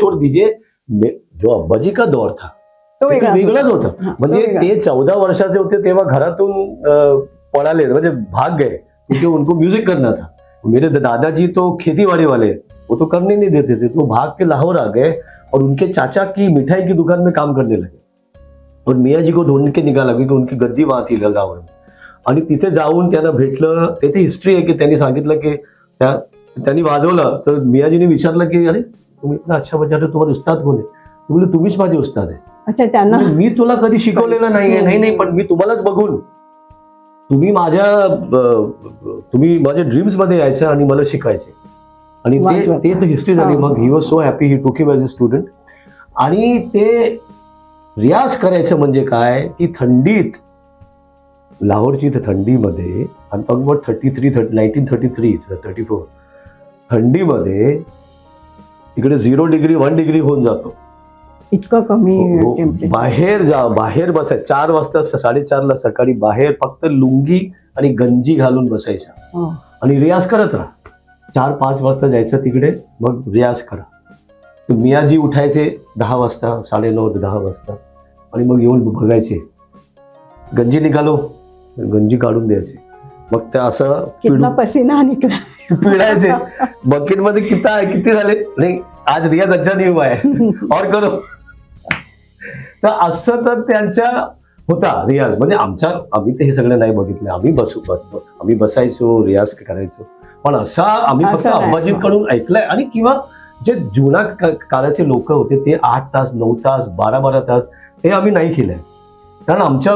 छोड़ दीजिए जो अब्बाजी का दौर था वेगळंच होतं. म्हणजे. ते चौदा वर्षाचे होते तेव्हा घरातून पळाले म्हणजे भाग गए क्योंकि उनको म्यूजिक करना था. मेरे दादाजी तो खेती बाड़ी वाले वो तो करने नहीं देते थे तो भाग के लाहौर आ गए और उनके चाचा की मिठाई की दुकान में काम करने लगे. और मियाँ जी को ढूंढ के निघाला क्योंकि उनकी गद्दी वहां थी में. आणि तिथे जाऊन त्यांना भेटलं तिथे हिस्ट्री आहे की त्यांनी सांगितलं की त्या त्यांनी वाजवलं तर मियाजीने विचारलं की अरे तुम्ही इतना अच्छा बजाते हो, तुम्हाला उस्ताद कोण आहे? तो बोलले तुम्हीच माझे उस्ताद आहे. अच्छा त्यांना मी तुला कधी शिकवलेलं नाहीये. नाही नाही पण मी तुम्हालाच बघून तुम्ही माझ्या तुम्ही माझ्या ड्रीम्समध्ये यायचे आणि मला शिकायचे आणि ते तर हिस्ट्री झाली. मग he was so happy he took him as a student आणि ते रियाज करायचं म्हणजे काय? की थंडीत लाहोरची थंडीमध्ये about thirty three thirty nineteen thirty three thirty four थंडीमध्ये इकडे झिरो डिग्री वन डिग्री होऊन जातो. इतकं कमी हो, हो. बाहेर जा बाहेर बसाय चार वाजता साडेचारला सकाळी बाहेर फक्त लुंगी आणि गंजी घालून बसायच्या. हो. आणि रियाज करत राहा. चार पाच वाजता जायचं तिकडे मग रियाज करा. मियाजी उठायचे दहा वाजता साडेनऊ ते दहा वाजता. आणि मग येऊन बघायचे. गंजी निघालो गंजी काढून द्यायचे. मग ते असं पसीना निकला. पिळायचे. बकेटमध्ये किती किती झाले? नाही आज रियाज अच्छा नाही हुआ है और करो. तर असं तर त्यांच्या होता रियाज. म्हणजे आमच्या आम्ही ते हे सगळं नाही बघितलं. आम्ही बसू बस आम्ही बसायचो रियाज करायचो. पण असा आम्ही फक्त. अब्बाजींकडून ऐकलंय. आणि किंवा जे जुना काळाचे लोक होते ते आठ तास नऊ तास बारा बारा तास ते आम्ही नहीं खेले कारण आमच्या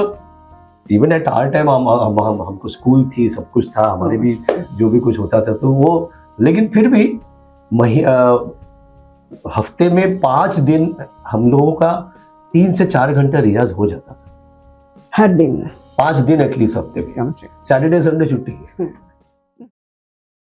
इवन एट आर टाइम हम, हम, हम, हमको स्कूल थी सब कुछ था हमारे भी जो भी कुछ होता था तो वो लेकिन फिर भी मही आ, हफ़्ते में पाँच दिन हम लोगों का तीन से चार घंटा रियाज हो जाता था। हर दिन। पाँच दिन एटलीस्ट हफ़्ते में। सैटरडे संडे छुट्टी।